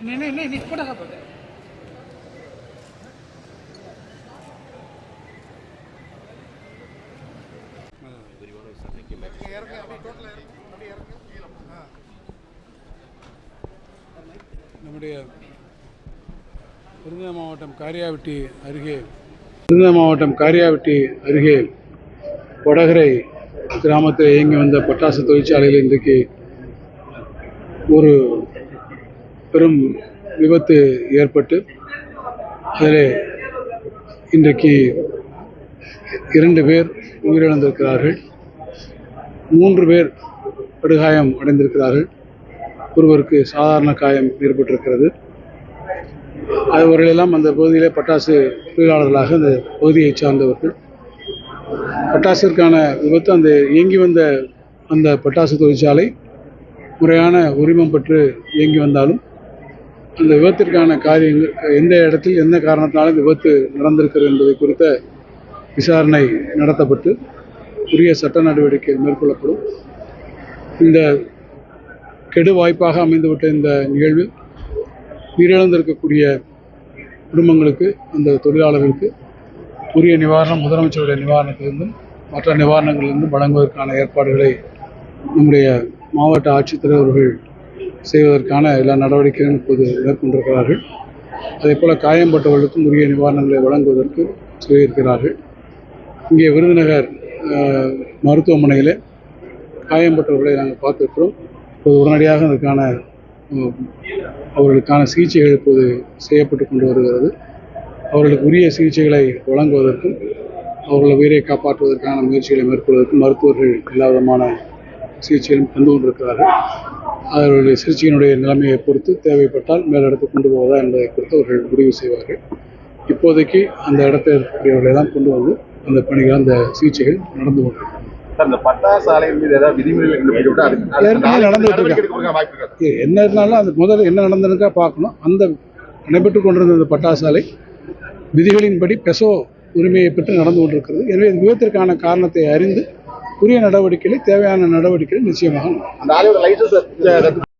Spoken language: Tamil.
नहीं नहीं नहीं नहीं छोटा सा पकड़ நம்முடைய விருதுநகர் மாவட்டம் காரியாவட்டி அருகே விருதுநகர் மாவட்டம் காரியாவட்டி அருகே வடகரை கிராமத்தில் இயங்கி வந்த பட்டாசு தொழிற்சாலையில் இன்றைக்கு ஒரு பெரும் விபத்து ஏற்பட்டு அதில் இன்றைக்கு இரண்டு பேர் உயிரிழந்திருக்கிறார்கள். மூன்று பேர் படுகாயம் அடைந்திருக்கிறார்கள். ஒருவருக்கு சாதாரண காயம் ஏற்பட்டிருக்கிறது. அவர்களெல்லாம் அந்த பகுதியிலே பட்டாசு தொழிலாளர்களாக அந்த பகுதியை சார்ந்தவர்கள். பட்டாசிற்கான விபத்து அந்த இயங்கி வந்த அந்த பட்டாசு தொழிற்சாலை முறையான உரிமம் பெற்று இயங்கி வந்தாலும் அந்த விபத்திற்கான காரியங்கள் எந்த இடத்தில் எந்த காரணத்தினாலும் விபத்து நடந்திருக்கிறது என்பதை குறித்த விசாரணை நடத்தப்பட்டு உரிய சட்ட நடவடிக்கை மேற்கொள்ளப்படும். இந்த கெடு வாய்ப்பாக அமைந்துவிட்ட இந்த நிகழ்வில் உயிரிழந்திருக்கக்கூடிய குடும்பங்களுக்கு அந்த தொழிலாளர்களுக்கு உரிய நிவாரணம் முதலமைச்சருடைய நிவாரணத்திலிருந்தும் மற்ற நிவாரணங்களிலிருந்தும் வழங்குவதற்கான ஏற்பாடுகளை நம்முடைய மாவட்ட ஆட்சித்தலைவர்கள் செய்வதற்கான எல்லா நடவடிக்கைகளும் இப்போது மேற்கொண்டிருக்கிறார்கள். அதே போல் காயம்பட்டவர்களுக்கும் உரிய நிவாரணங்களை வழங்குவதற்கு செய்திருக்கிறார்கள் இங்கே விருதுநகர் மருத்துவமனையில் காயம்பட்டவர்களை நாங்கள் பார்த்துருக்கிறோம். இப்போது உடனடியாக அதற்கான அவர்களுக்கான சிகிச்சைகள் இப்போது செய்யப்பட்டு கொண்டு வருகிறது. அவர்களுக்கு உரிய சிகிச்சைகளை வழங்குவதற்கும் அவர்களை உயிரை காப்பாற்றுவதற்கான முயற்சிகளை மேற்கொள்வதற்கும் மருத்துவர்கள் எல்லா விதமான சிகிச்சைகளும் தந்து கொண்டிருக்கிறார்கள். அவர்களுடைய சிகிச்சையினுடைய நிலைமையை பொறுத்து தேவைப்பட்டால் மேலிடத்துக்கு கொண்டு போவதா என்பதை குறித்து அவர்கள் முடிவு செய்வார்கள். இப்போதைக்கு அந்த இடத்தில் இருக்கக்கூடியவர்களை தான் கொண்டு வந்து அந்த பணிகள் அந்த சிகிச்சைகள் நடந்து கொண்டிருக்கிறது அந்த மீது ஏதாவது விதிமுறைகள் என்ன இருந்தாலும் அது முதல்ல என்ன நடந்ததுக்கா பார்க்கணும். அந்த நடைபெற்று கொண்டிருந்த அந்த பட்டாசாலை விதிகளின்படி பெசோ உரிமையை பெற்று நடந்து கொண்டிருக்கிறது. எனவே விபத்திற்கான காரணத்தை அறிந்து உரிய நடவடிக்கைகளை தேவையான நடவடிக்கைகளை நிச்சயமாக அந்த ஆலையோட லைசன்ஸ்